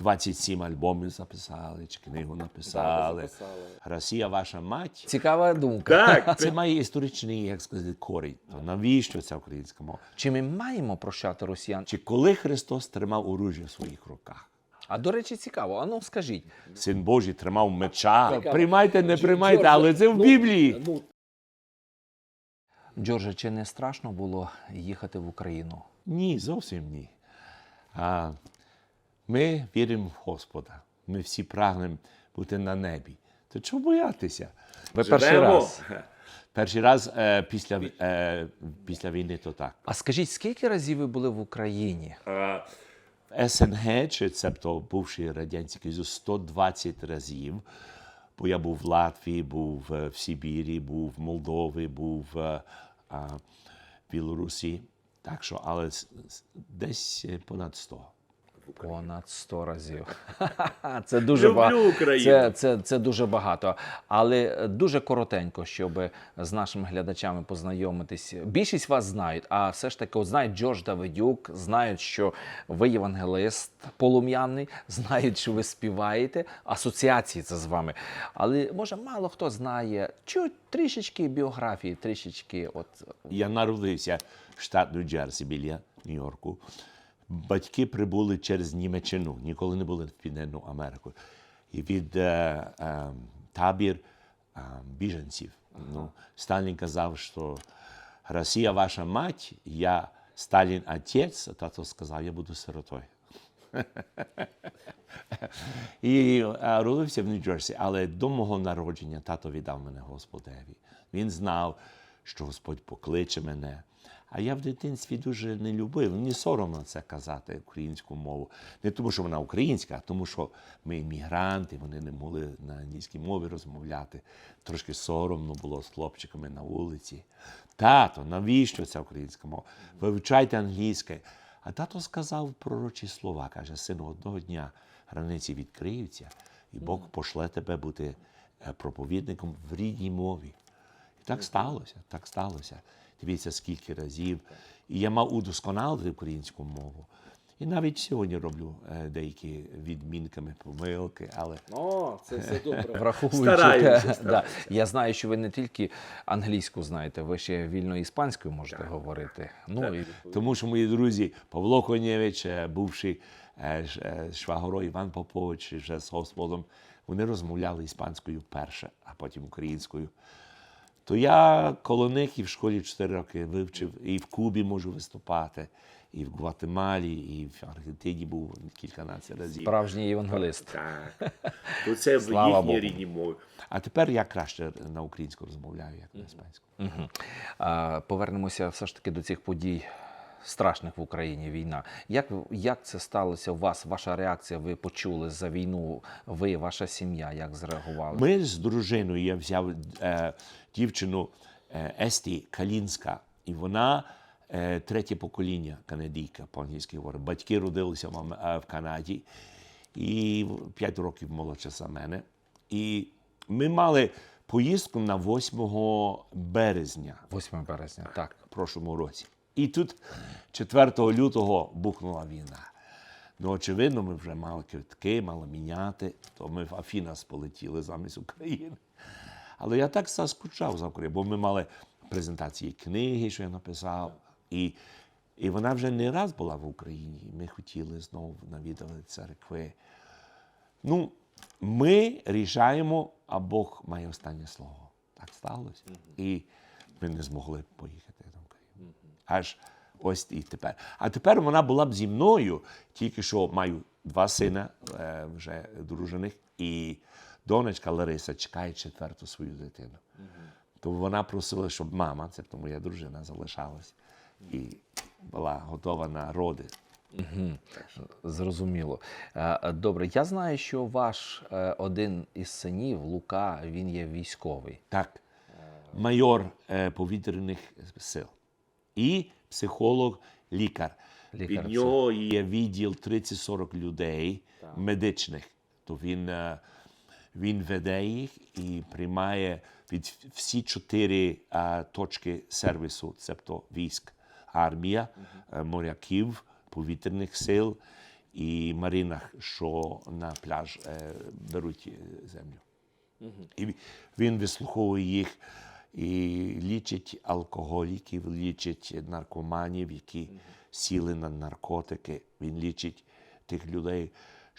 27 альбомів записали, чи книгу написали. записали. Росія ваша мать. Цікава думка. Так, Це має історичний, як сказати, корінь. То навіщо ця українська мова? Чи ми маємо прощати росіян? Чи коли Христос тримав оружжя в своїх руках? А до речі, цікаво. А ну скажіть, Син Божий тримав меча. Цікаво. Приймайте, не приймайте, але це в ну, Біблії. Ну, Джордже, чи не страшно було їхати в Україну? Ні, зовсім ні. А, ми віримо в Господа. Ми всі прагнемо бути на небі. То чого боятися? Ви перший раз. Перший раз е, після, е, після війни то так. А скажіть, скільки разів ви були в Україні? А, СНГ, чи цебто бувший Радянський Союз, 120 разів. Бо я був в Латвії, був е, в Сибірі, був в Молдові, був е, в Білорусі. Так що, але десь е, понад 100. Понад 100 разів. Це дуже Люблю багато. Україну. Це, це, це дуже багато. Але е, дуже коротенько, щоб з нашими глядачами познайомитись. Більшість вас знають, а все ж таки от знають Джордж Давидюк, знають, що ви євангелист полум'яний, знають, що ви співаєте. Асоціації це з вами. Але може мало хто знає чуть трішечки біографії, трішечки от Я народився в штат Нью-Джерсі біля Нью-Йорку. Батьки прибули через Німеччину, ніколи не були в Південну Америку. І від е, е, табір е, біженців. Ну, Сталін казав, що Росія ваша мать, я Сталін отець, а тато сказав, я буду сиротою. І е, родився в Нью-Джерсі, але до мого народження тато віддав мене Господеві. Він знав, що Господь покличе мене. А я в дитинстві дуже не любив. Мені соромно це казати українську мову. Не тому, що вона українська, а тому, що ми іммігранти, вони не могли на англійській мові розмовляти. Трошки соромно було з хлопчиками на вулиці. Тато, навіщо ця українська мова? Вивчайте англійське. А тато сказав пророчі слова, каже, сину, одного дня границі відкриються, і Бог пошле тебе бути е, проповідником в рідній мові. І так сталося, так сталося. Дивіться, скільки разів. І я мав удосконалити українську мову. І навіть сьогодні роблю е, деякі відмінками, помилки, але О, це все добре. Враховуючи Стараємося, те, да. Я знаю, що ви не тільки англійську знаєте, ви ще вільно іспанською можете говорити. Ну і Тому що мої друзі Павло Конєвич, е, бувший е, швагоро Іван Попович вже з Господом, вони розмовляли іспанською перше, а потім українською. То я коло них і в школі 4 роки вивчив, і в Кубі можу виступати, і в Гватемалі, і в Аргентині був кільканадцять разів. справжній євангелист. Так. То це в їхній рідній мові. А тепер я краще на українську розмовляю, як на іспанську. Угу. А, Повернемося все ж таки до цих подій. Страшних в Україні війна. Як, як це сталося у вас? Ваша реакція? Ви почули за війну? Ви, ваша сім'я, як зреагували? Ми з дружиною я взяв е, дівчину е, Есті Калінська, і вона е, третє покоління канадійка по-англійськи говорить. Батьки родилися в, е, в Канаді і 5 років молодша за мене. І ми мали поїздку на 8 березня 8 березня, так. в прошлому році. І тут 4 лютого бухнула війна. Ну, очевидно, ми вже мали квитки, мали міняти, то ми в Афінас полетіли замість України. Але я так заскучав за Україну, бо ми мали презентації книги, що я написав, і, і вона вже не раз була в Україні. Ми хотіли знову навідати церкви. Ну, ми рішаємо, а Бог має останнє слово. Так сталося. І ми не змогли поїхати. Аж ось і тепер. А тепер вона була б зі мною, тільки що маю два сина е, вже дружених, і донечка Лариса чекає четверту свою дитину. То вона просила, щоб мама, це моя дружина, залишалась і була готова на роди. Зрозуміло. Е, Добре, я знаю, що ваш е, один із синів, Лука, він є військовий. Так, майор повітряних сил і психолог, лікар. Це- нього є відділ 30-40 людей медичних. То він, е, він веде їх і приймає від всі чотири е, точки сервісу, тобто військ, армія, е, моряків, повітряних сил і маринах, що на пляж е, беруть землю. І він вислуховує їх і лічить алкоголіків, лічить наркоманів, які сіли на наркотики. Він лічить тих людей,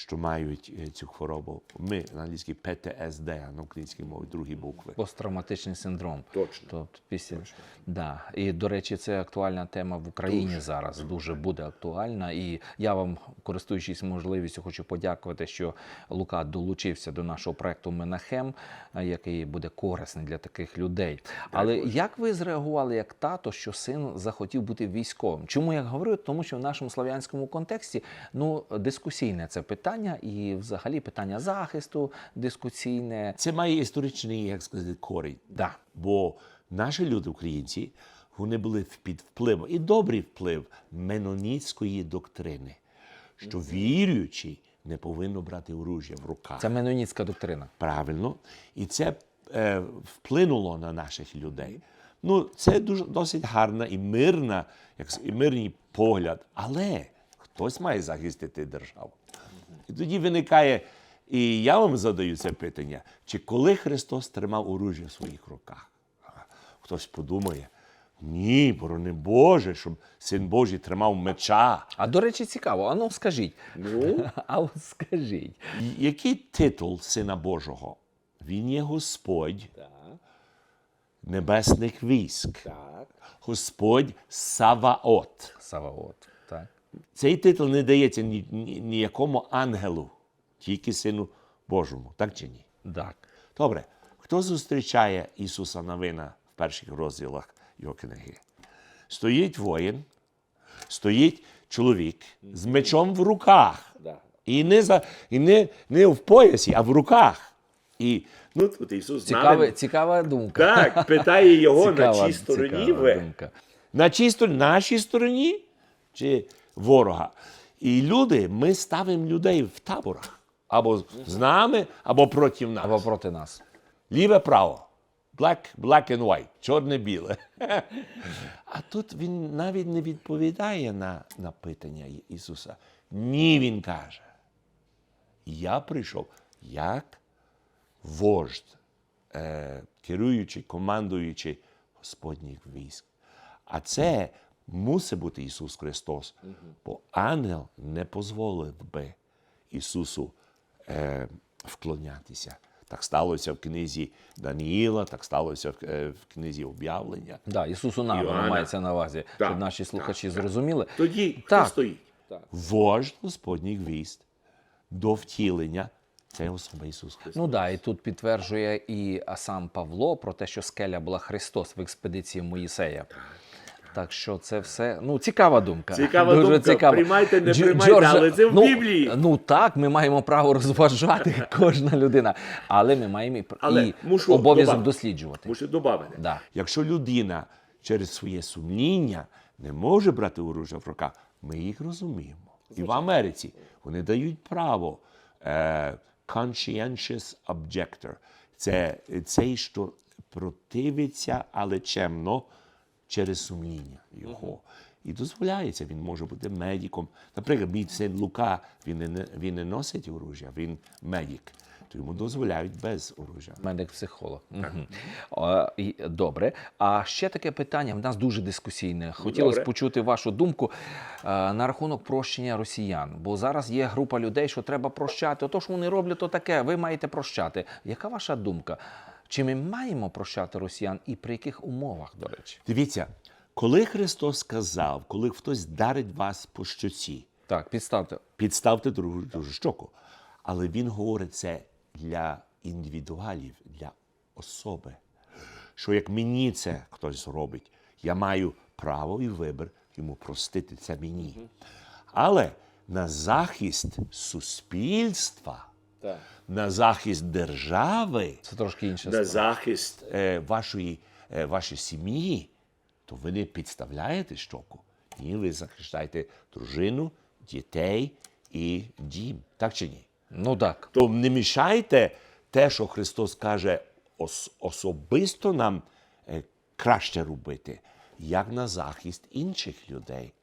що мають е, цю хворобу. Ми на англійській ПТСД, а на українській мові другі букви. Посттравматичний синдром. Точно. Тобто після да. І до речі, це актуальна тема в Україні зараз. Дуже буде актуальна. І я вам, користуючись можливістю, хочу подякувати, що Лука долучився до нашого проекту Менахем, е, який буде корисний для таких людей. Але як ви зреагували як тато, що син захотів бути військовим? Чому я говорю? Тому що в нашому слав'янському контексті ну дискусійне це питання, і взагалі питання захисту дискусійне. Це має історичний, як сказати, корінь. Да. Бо наші люди, українці, вони були під впливом і добрий вплив меноніцької доктрини, що віруючий не повинно брати оружя в руках. Це меноніцька доктрина. Правильно. І це е, вплинуло на наших людей. Ну, це дуже досить гарна і мирна, як і мирний погляд. Але хтось має захистити державу. І тоді виникає, і я вам задаю це питання: чи коли Христос тримав оружие в своїх руках? Хтось подумає, ні, борони Боже, щоб син Божий тримав меча. А до речі, цікаво. А ну скажіть. Ну, А от скажіть. Який титул Сина Божого? Він є Господь так, небесних військ, так. Господь Саваот. Саваот. Цей титул не дається ні, ні, ніякому ангелу, тільки Сину Божому, так чи ні? Так. Добре, хто зустрічає Ісуса Навина в перших розділах його книги? Стоїть воїн, стоїть чоловік з мечом в руках. І не, за, і не, не в поясі, а в руках. І Ну, тут Ісус Цікава, цікава думка. Так, питає його, цікава, на чій стороні цікава ви. думка. на чій стороні? Нашій стороні чи ворога? І люди, ми ставимо людей в таборах. Або з нами, або проти нас. Або проти нас. Ліве право. Black, black and white, чорне-біле. А тут він навіть не відповідає на, на питання Ісуса. Ні, він каже. Я прийшов як вождь, е, керуючий, командуючий Господніх військ. А це мусить бути Ісус Христос, бо ангел не дозволив би Ісусу е, вклонятися. Так сталося в книзі Даніїла, так сталося в, е, в книзі об'явлення. Да, Ісусу Іоанна. мається на увазі, Так, щоб наші слухачі так. зрозуміли. Тоді Так. хто стоїть? Так. Вождь Господніх військ до втілення це особа Ісус Христос. Ну да, і тут підтверджує і сам Павло про те, що скеля була Христос в експедиції Моїсея. Так що це все ну цікава думка. Цікава думка. Приймайте, не приймайте, але це в ну, Біблії. Ну так, ми маємо право розважати кожна людина, але ми маємо і, Але і мушу обов'язок досліджувати. Мушу додати. Да. Якщо людина через своє сумління не може брати оружя в руках, ми їх розуміємо. І в Америці вони дають право е, conscientious objector. Це цей, що противиться, але чемно через сумління його. І дозволяється, він може бути медиком. Наприклад, мій син Лука, він не, він не носить оружя, він медик. То йому дозволяють без оружя. Медик-психолог. Добре. А ще таке питання в нас дуже дискусійне. Хотілося добре. почути вашу думку е, на рахунок прощення росіян. Бо зараз є група людей, що треба прощати. Ото, що вони роблять, то таке. Ви маєте прощати. Яка ваша думка? Чи ми маємо прощати росіян і при яких умовах, до речі? Дивіться, коли Христос сказав, коли хтось дарить вас по щоці, Так, підставте. підставте другу, другу щоку. Але він говорить це для індивідуалів, для особи. Що як мені це хтось робить, я маю право і вибір йому простити це мені. Але на захист суспільства, Так. На захист держави, Це трошки інше. На захист. е, вашої, е, вашої сім'ї, то ви не підставляєте щоку. Ні, ви захищаєте дружину, дітей і дім. Так чи ні? Ну так. То не мішайте те, що Христос каже, ос- особисто нам е, краще робити, як на захист інших людей.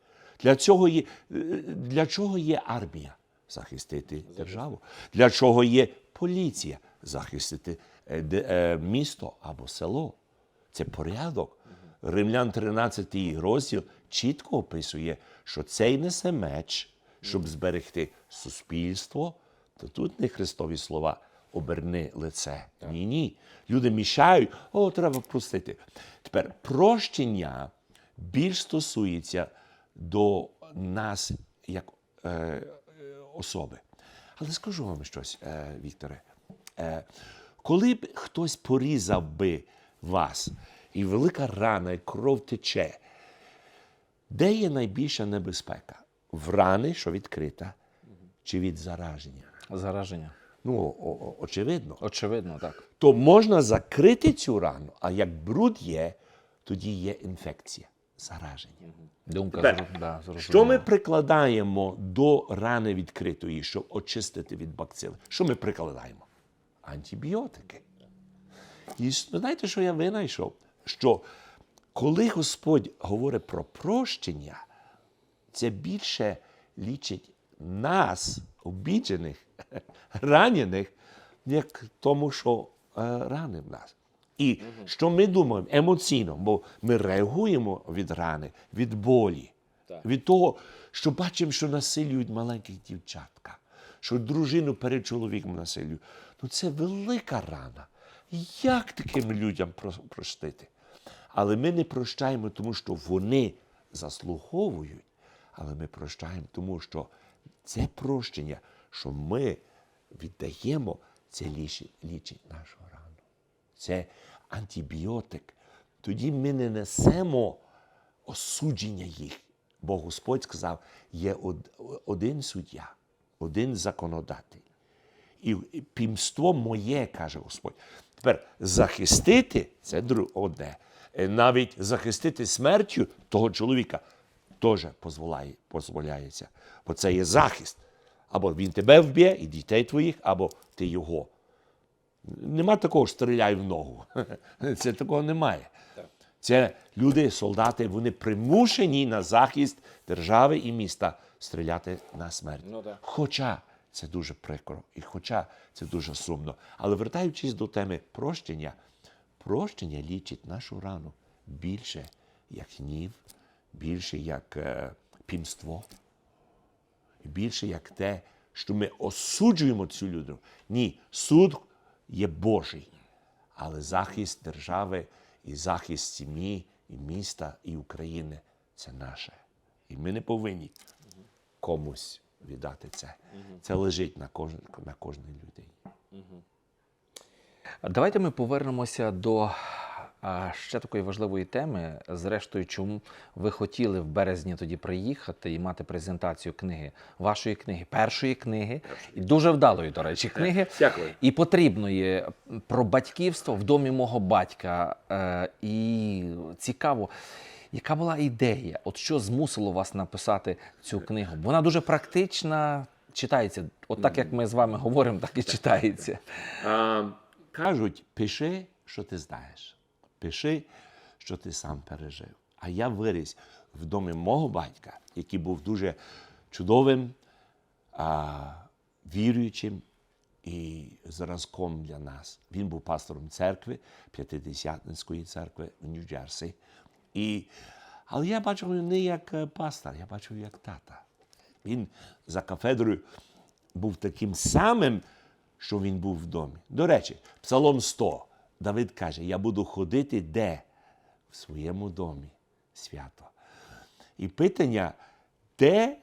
Для цього є, е, для чого є армія? Захистити державу. Для чого є поліція? Захистити е, е, місто або село. Це порядок. Римлян 13 розділ чітко описує, що цей несе меч, щоб зберегти суспільство. То тут не Христові слова оберни лице. Ні, ні. Люди мішають, о, треба простити. Тепер прощення більш стосується до нас як е, особи. Але скажу вам щось, е, Вікторе. Е, коли б хтось порізав би вас, і велика рана, і кров тече, де є найбільша небезпека? В рани, що відкрита, чи від зараження? Зараження. Ну, о- о- очевидно. Очевидно, так. То можна закрити цю рану, а як бруд є, тоді є інфекція, зараження. Думка Тепер, да. Що ми прикладаємо до рани відкритої, щоб очистити від бакцили? Що ми прикладаємо? Антибіотики. І с- знаєте, що я винайшов? Що коли Господь говорить про прощення, це більше лічить нас, обіджених, ранених, як тому, що е, ранив нас. І що ми думаємо емоційно, бо ми реагуємо від рани, від болі, від того, що бачимо, що насилюють маленьких дівчатка, що дружину перед чоловіком насилюють. Ну це велика рана. Як таким людям простити? Але ми не прощаємо, тому що вони заслуговують, але ми прощаємо, тому що це прощення, що ми віддаємо, це лічить, нашу рану. Це антибіотик. Тоді ми не несемо осудження їх. Бо Господь сказав, є один суддя, один законодатель. І пімство моє, каже Господь. Тепер захистити це одне. Е, Навіть захистити смертю того чоловіка теж дозволяється. Бо це є захист. Або він тебе вб'є, і дітей твоїх, або ти його. Нема такого, що стріляй в ногу. Це такого немає. Це люди, солдати, вони примушені на захист держави і міста стріляти на смерть. Ну, так. Хоча це дуже прикро, і хоча це дуже сумно. Але вертаючись до теми прощення, прощення лічить нашу рану більше як гнів, більше як е, пімство, більше як те, що ми осуджуємо цю людину. Ні, суд є Божий, але захист держави і захист сім'ї, і міста, і України це наше. І ми не повинні комусь віддати це. Це лежить на, кож... на кожній людині. Давайте ми повернемося до а, ще такої важливої теми. Зрештою, чому ви хотіли в березні тоді приїхати і мати презентацію книги, вашої книги, першої книги, і дуже вдалої, до речі, книги. Дякую. І потрібної про батьківство в домі мого батька. Е, і цікаво, яка була ідея? От що змусило вас написати цю книгу? Вона дуже практична, читається. От так як ми з вами говоримо, так і читається. Кажуть, пиши, що ти знаєш. Пиши, що ти сам пережив. А я виріс в домі мого батька, який був дуже чудовим, а, віруючим і зразком для нас. Він був пастором церкви, П'ятидесятницької церкви в Нью-Джерсі. І, але я бачив його не як е, пастор, я бачив як тата. Він за кафедрою був таким самим, що він був в домі. До речі, Псалом 100. Давид каже: Я буду ходити де? В своєму домі свято. І питання, де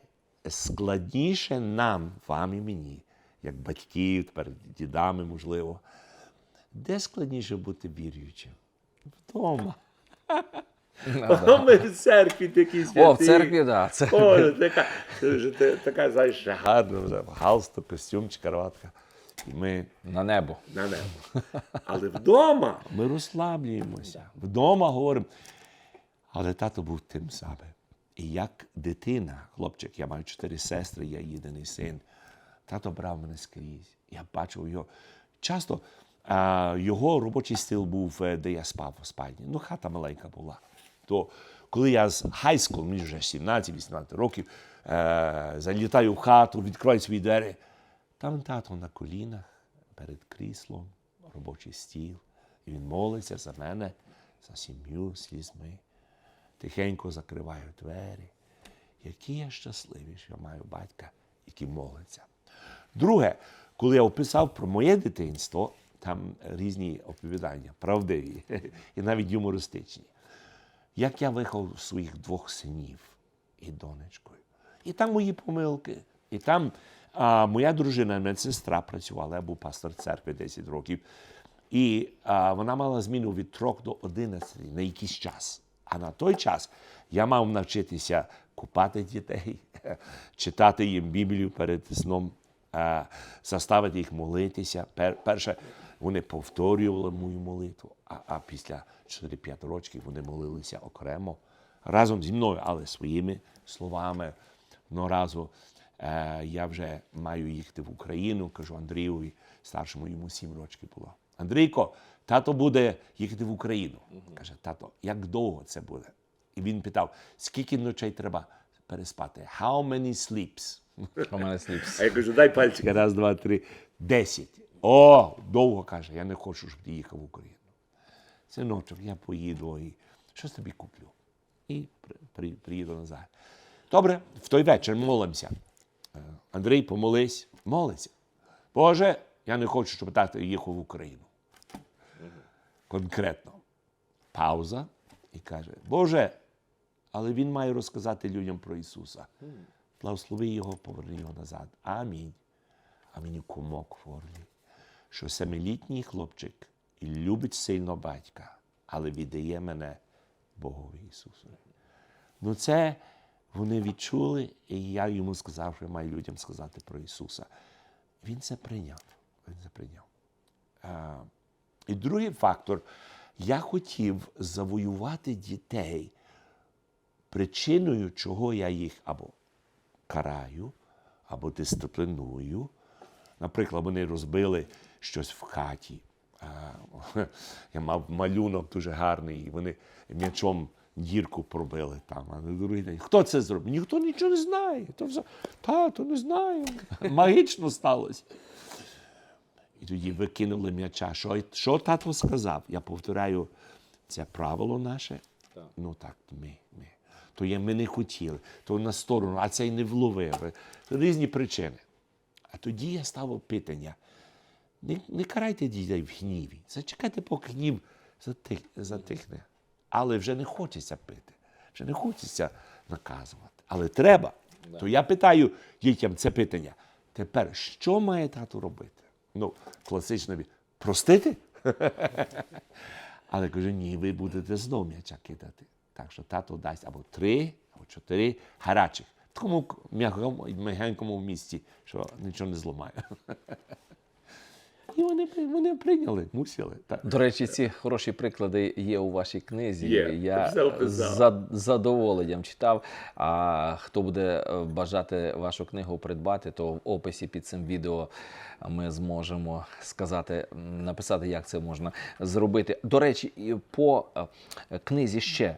складніше нам, вам і мені, як батьків, тепер дідами, можливо, де складніше бути віруючим? Вдома. О, ми в церкві такі святі. О, в церкві, так. Да, це... О, така, така, знаєш, Гарно, вже, галстук, костюмчик, карватка. Ми На небо. на небо. Але вдома Ми розслаблюємося. Вдома говоримо. Але тато був тим самим. І як дитина, хлопчик, я маю чотири сестри, я єдиний син. Тато брав мене скрізь. Я бачив його. Часто а, його робочий стил був, е, де я спав у спальні. Ну, хата маленька була. То коли я з high school, мені вже 17-18 років, е, залітаю в хату, відкриваю свої двері. Там тато на колінах перед кріслом, робочий стіл. І він молиться за мене, за сім'ю слізьми. Тихенько закриваю двері. Який я щасливий, що я маю батька, який молиться. Друге, коли я описав про моє дитинство, там різні оповідання, правдиві і навіть юмористичні. Як я виховав своїх двох синів і донечкою. І там мої помилки. І там а, моя дружина, медсестра працювала, я був пастор церкви 10 років. І а, вона мала зміну від 3 до 11 на якийсь час. А на той час я мав навчитися купати дітей, читати їм Біблію перед сном, а, заставити їх молитися. Пер- Перше, вони повторювали мою молитву, а, а після 4-5 років вони молилися окремо разом зі мною, але своїми словами. Одного разу я вже маю їхати в Україну, кажу Андрієві, старшому йому 7 років було. Андрійко, тато буде їхати в Україну. Каже, тато, як довго це буде? І він питав, скільки ночей треба переспати? How many sleeps? У мене сліпс. А я кажу, дай пальчик. Раз, два, три, десять. О, довго каже, я не хочу, щоб ти їхав в Україну. Синочок, я поїду і щось тобі куплю. І при, при, приїду назад. Добре, в той вечір молимося. Андрій, помолись, молиться. Боже, я не хочу, щоб тато їхав в Україну. Конкретно. Пауза і каже: Боже, але він має розказати людям про Ісуса. Благослови його, поверни його назад. Амінь. А мені кумок в горлі, що семилітній хлопчик і любить сильно батька, але віддає мене Богові Ісусу. Ну, це вони відчули, і я йому сказав, що я маю людям сказати про Ісуса. Він це прийняв. Він це прийняв. А, і другий фактор, я хотів завоювати дітей причиною, чого я їх або караю, або дисципліную. Наприклад, вони розбили щось в хаті. А, Я мав малюнок дуже гарний, і вони м'ячом дірку пробили там. А на другий день. Хто це зробив? Ніхто нічого не знає. То все, тато, не знаю. Магічно сталося. І тоді викинули м'яча. Що, що тато сказав? Я повторяю, це правило наше. Ну так, ми, ми. То є ми не хотіли, то на сторону, а цей не вловив. Різні причини. А тоді я ставив питання. Не, не карайте дітей в гніві. Зачекайте, поки гнів затих, затихне. Але вже не хочеться пити, вже не хочеться наказувати. Але треба. То я питаю дітям це питання. Тепер, що має тато робити? Ну, класично простити? Але каже, ні, ви будете знов м'яча кидати. Так що тато дасть або три, або чотири гарячих. В такому м'ягенькому місці, що нічого не зламає. І вони, при- вони прийняли, мусили. Так. До речі, ці хороші приклади є у вашій книзі. Є. Я описав. за задоволенням читав. А хто буде е, бажати вашу книгу придбати, то в описі під цим відео ми зможемо сказати, написати, як це можна зробити. До речі, і по е, книзі ще.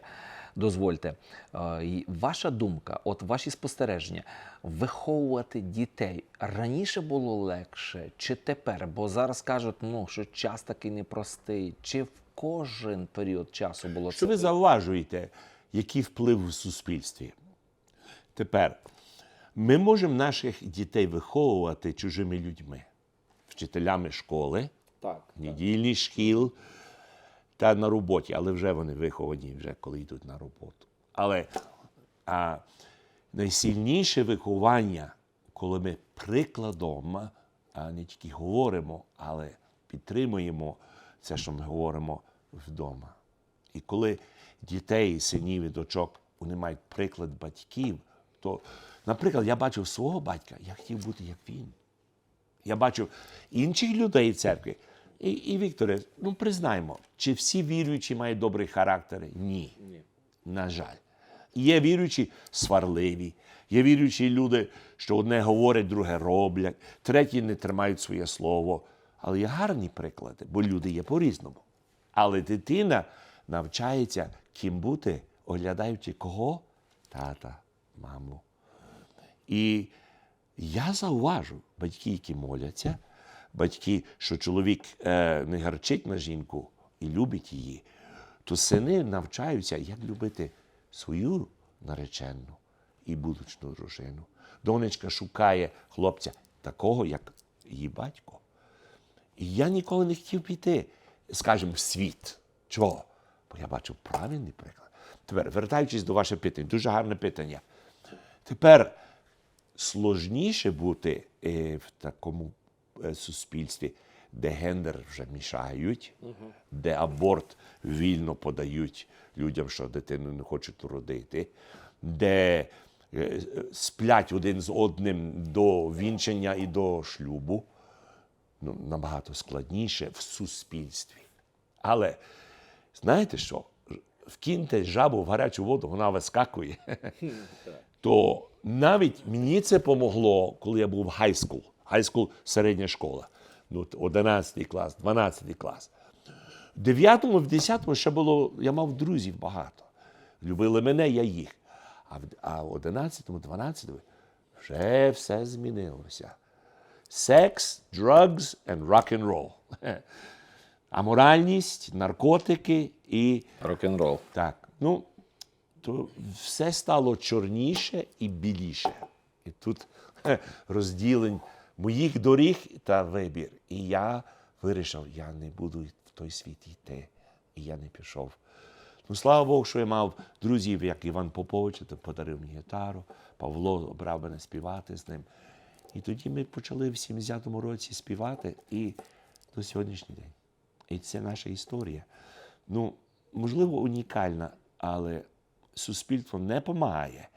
Дозвольте, е, ваша думка, от ваші спостереження, виховувати дітей раніше було легше чи тепер? Бо зараз кажуть, ну що час такий непростий, чи в кожен період часу було Що це? ви зауважуєте, який вплив в суспільстві? Тепер ми можемо наших дітей виховувати чужими людьми, вчителями школи, Так. недільних шкіл та на роботі, але вже вони виховані, вже коли йдуть на роботу. Але а, найсильніше виховання, коли ми прикладом а не тільки говоримо, але підтримуємо це, що ми говоримо вдома. І коли дітей, синів і дочок, вони мають приклад батьків, то, наприклад, я бачив свого батька, я хотів бути як він. Я бачив інших людей в церкві. І, і Вікторе, ну признаймо, чи всі віруючі мають добрий характер? Ні. Ні. На жаль. Є віруючі сварливі, є віруючі люди, що одне говорять, друге роблять, треті не тримають своє слово. Але є гарні приклади, бо люди є по-різному. Але дитина навчається ким бути, оглядаючи кого? Тата, маму. І я зауважу, батьки, які моляться, батьки, що чоловік е, не гарчить на жінку і любить її, то сини навчаються, як любити свою наречену і будучну дружину. Донечка шукає хлопця такого, як її батько. І я ніколи не хотів піти, скажімо, в світ. Чого? Бо я бачив правильний приклад. Тепер, вертаючись до вашого питання, дуже гарне питання. Тепер сложніше бути е, в такому суспільстві, де гендер вже мішають, де аборт вільно подають людям, що дитину не хочуть родити, де е, е, сплять один з одним до вінчання і до шлюбу. Ну, набагато складніше в суспільстві. Але знаєте що? Вкиньте жабу в гарячу воду, вона вискакує. То навіть мені це помогло, коли я був в хайскул. Хайскул середня школа. Ну, 11 клас, 12 клас. В 9 в 10 ще було, я мав друзів багато. Любили мене, я їх. А в, а в 11 12 вже все змінилося. Секс, drugs and rock and roll. Аморальність, наркотики і Рок-н-рол. так. Ну, то все стало чорніше і біліше. І тут розділень моїх доріг та вибір. І я вирішив, я не буду в той світ йти. І я не пішов. Ну, слава Богу, що я мав друзів, як Іван Попович, то подарив мені гітару, Павло обрав мене співати з ним. І тоді ми почали в 70-му році співати і до сьогоднішній день. І це наша історія. Ну, можливо, унікальна, але суспільство не допомагає.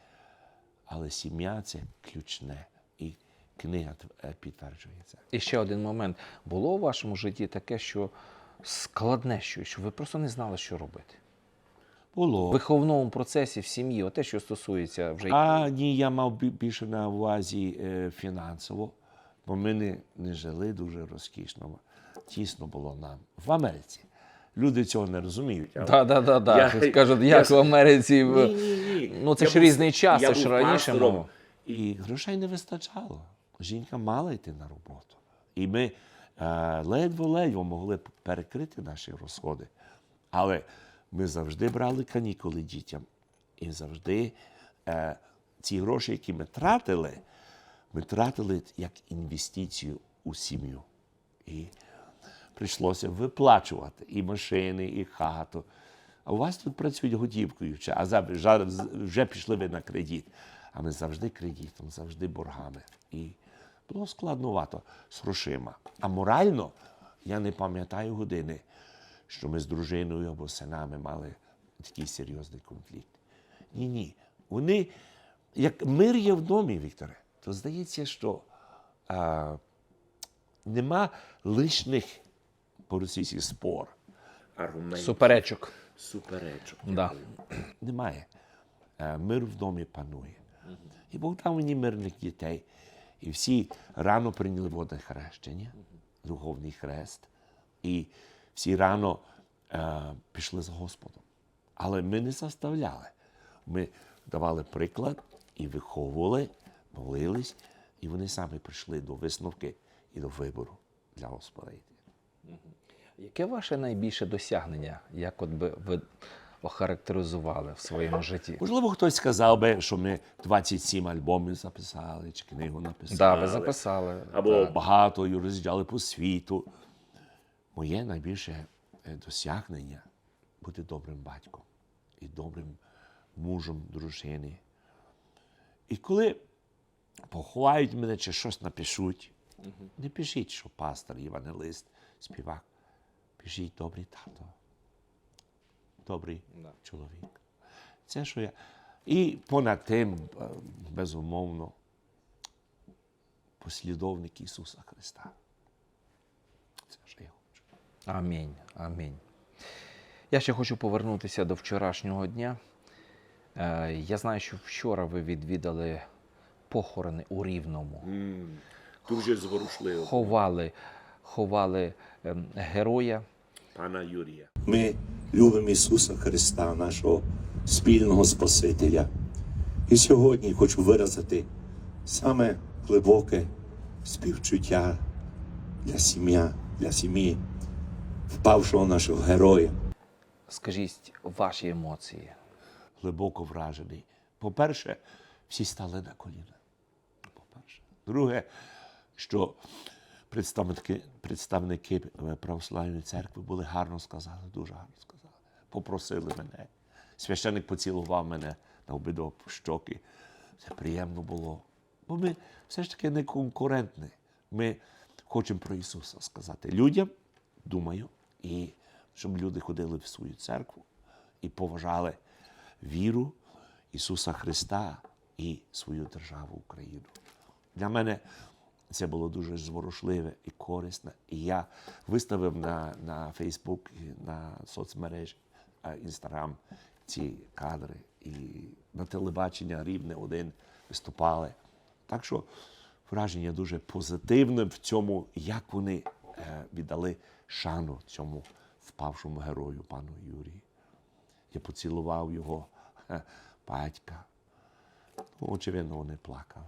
Але сім'я це ключне. І книга е, підтверджує це. І ще один момент. Було у вашому житті таке, що складне щось, що ви просто не знали, що робити. В виховному процесі в сім'ї, те, що стосується вже А ні, я мав більше на увазі е, фінансово, бо ми не, не жили дуже розкішно. Тісно було нам в Америці. Люди цього не розуміють. але- Да, да, да, да. Я- я- як в Америці. Ні, ні, ні. Ну, це Я ж був- різний час, це ж раніше. пастором, Ну, І грошей не вистачало. Жінка мала йти на роботу. І ми е, ледве-ледве могли перекрити наші розходи. Але ми завжди брали канікули дітям. І завжди е, ці гроші, які ми тратили, ми тратили як інвестицію у сім'ю. І прийшлося виплачувати і машини, і хату. А у вас тут працюють готівкою, чи- а за- вже пішли ви на кредит. А ми завжди кредитом, завжди боргами. І було складновато з грошима. А морально я не пам'ятаю години, що ми з дружиною або синами мали такий серйозний конфлікт. Ні, ні. Вони, як мир є в домі, Вікторе, то здається, що а, нема лишних по-російськи спор. Аргумент. суперечок. Суперечок. Да. Немає. Е, Мир в домі панує. І Бог дав мені мирних дітей. І всі рано прийняли водне хрещення, духовний хрест. І всі рано е, пішли з Господом. Але ми не заставляли. Ми давали приклад і виховували, молились, і вони самі прийшли до висновки і до вибору для Господа. Яке ваше найбільше досягнення, як от би ви охарактеризували в своєму житті? Можливо, хтось сказав би, що ми 27 альбомів записали, чи книгу написали. Да, ви записали. або Так. багато і роз'їжджали по світу. Моє найбільше е, досягнення бути добрим батьком і добрим мужем дружини. І коли поховають мене чи щось напишуть, не пишіть, що пастор, євангелист, співак. Пишіть добрий тато, добрий чоловік. Це що я. І понад тим, е, безумовно, послідовник Ісуса Христа. Це що я хочу. Амінь. Амінь. Я ще хочу повернутися до вчорашнього дня. Е, Я знаю, що вчора ви відвідали похорони у Рівному. М, Дуже зворушливо. Ховали, ховали ем, героя. Пана Юрія. Ми любимо Ісуса Христа, нашого спільного Спасителя. І сьогодні хочу виразити саме глибоке співчуття для сім'я, для сім'ї впавшого нашого героя. Скажіть ваші емоції. глибоко вражений. По-перше, всі стали на коліна. По-перше. Друге, що представники, представники православної церкви були гарно сказали, дуже гарно сказали. Попросили мене. Священник поцілував мене на обидва щоки. Це приємно було. Бо ми все ж таки не конкурентні. Ми хочемо про Ісуса сказати людям, думаю, і щоб люди ходили в свою церкву і поважали віру Ісуса Христа і свою державу Україну. Для мене це було дуже зворушливе і корисне. І я виставив на, на Фейсбук, на соцмережі, Інстаграм ці кадри. І на телебачення рівне один виступали. Так що враження дуже позитивне в цьому, як вони е, віддали шану цьому впавшому герою, пану Юрію. Я поцілував його е, батька. Ну, очевидно, вони плакали.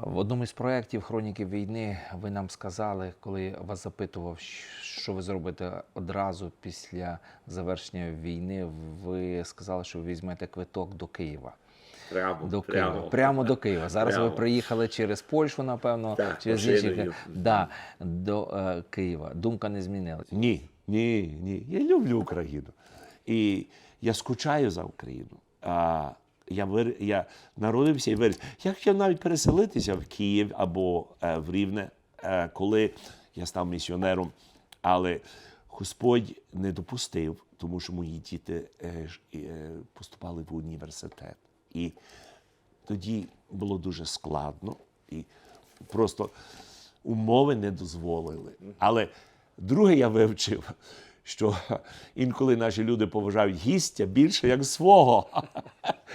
В одному із проєктів Хроніки війни ви нам сказали, коли я вас запитував, що ви зробите одразу після завершення війни. Ви сказали, що ви візьмете квиток до Києва. Прямо, До прямо. Києва. Прямо до Києва. Зараз ви приїхали через Польщу, напевно, Так, через інші. Да, до е, Києва. Думка не змінилася. Ні, ні, ні. Я люблю Україну. І я скучаю за Україну. А, я, вир... я народився і виріс. Я хотів навіть переселитися в Київ або е, в Рівне, е, коли я став місіонером. Але Господь не допустив, тому що мої діти е, е, поступали в університет. І тоді було дуже складно. І просто умови не дозволили. Але друге я вивчив, що інколи наші люди поважають гістя більше як свого.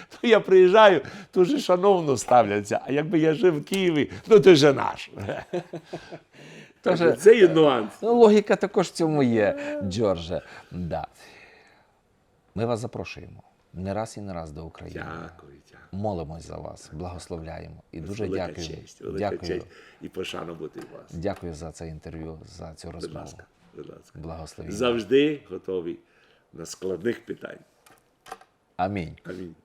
То я приїжджаю, дуже шановно ставляться. А якби я жив в Києві, ну ти же наш. Тож, Це є нюанс. ну, логіка також в цьому є, Джордже. Да. Ми вас запрошуємо не раз і не раз до України. Дякую, дякую. Молимось за вас, благословляємо. І дуже велика дякую. честь, велика дякую. честь і пошана бути у вас. Дякую за це інтерв'ю, за цю Будь розмову. ласка, будь ласка. Благословіння. Завжди готові на складних питань. Амінь. Амінь.